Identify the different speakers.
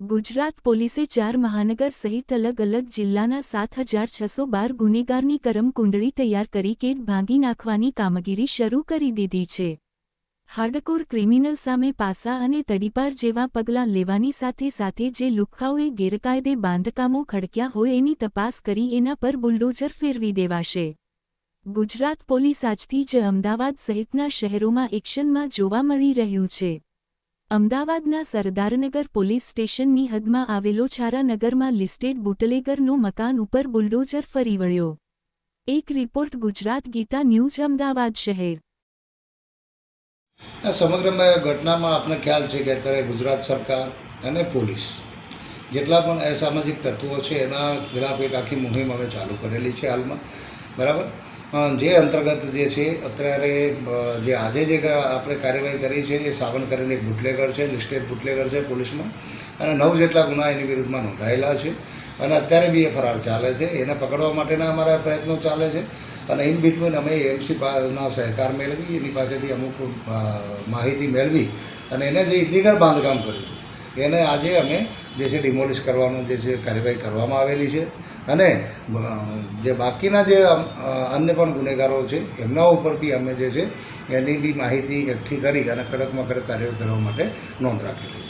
Speaker 1: ગુજરાત પોલીસે ચાર મહાનગર સહિત અલગ અલગ જિલ્લાના સાત હજાર છસો બાર ગુનેગારની કરમકુંડળી તૈયાર કરી કેટ ભાંગી નાખવાની કામગીરી શરૂ કરી દીધી છે. હાર્ડકોર ક્રિમિનલ સામે પાસા અને તડીપાર જેવા પગલાં લેવાની સાથે સાથે જે લુખાઓએ ગેરકાયદે બાંધકામો ખડક્યા હોય એની તપાસ કરી એના પર બુલડોઝર ફેરવી દેવાશે. ગુજરાત પોલીસ આજથી જ અમદાવાદ સહિતના શહેરોમાં એક્શનમાં જોવા મળી રહ્યું છે. અમદાવાદના સરદારનગર પોલીસ સ્ટેશનની હદમાં આવેલો છારાનગરમાં લિસ્ટેડ બુટલેગરનું મકાન ઉપર બુલડોઝર ફરી વળ્યો. એક રિપોર્ટ ગુજરાત ગીતા ન્યૂઝ અમદાવાદ શહેર.
Speaker 2: સમગ્ર ઘટનામાં આપને ખ્યાલ છે કે અત્યારે ગુજરાત સરકાર અને પોલીસ જેટલા પણ અસામાજિક તત્વો છે, એના ખિલાફ એક આખી મુહિમ હવે ચાલુ કરેલી છે હાલમાં. બરાબર? જે અંતર્ગત જે છે, અત્યારે જે આજે જે આપણે કાર્યવાહી કરી છે, એ સાવન કરીને એક બુટલેગર છે લિસ્ટેડ બુટલેગર છે પોલીસમાં. અને નવ જેટલા ગુના એની વિરુદ્ધમાં નોંધાયેલા છે. અને અત્યારે બી એ ફરાર ચાલે છે. એને પકડવા માટેના અમારા પ્રયત્નો ચાલે છે. અને ઇન બિટવીન અમે એમસી ના સહકાર મેળવી, એની પાસેથી અમુક માહિતી મેળવી અને એને જે ઇલીગલ બાંધકામ કર્યું હતું એને આજે અમે જે છે ડિમોલિશ કરવાનું જે છે કાર્યવાહી કરવામાં આવેલી છે. અને જે બાકીના જે અન્ય પણ ગુનેગારો છે, એમના ઉપર બી અમે જે છે એની બી માહિતી એકઠી કરી અને કડકમાં કડક કાર્યવાહી કરવા માટે નોંધ રાખેલી છે.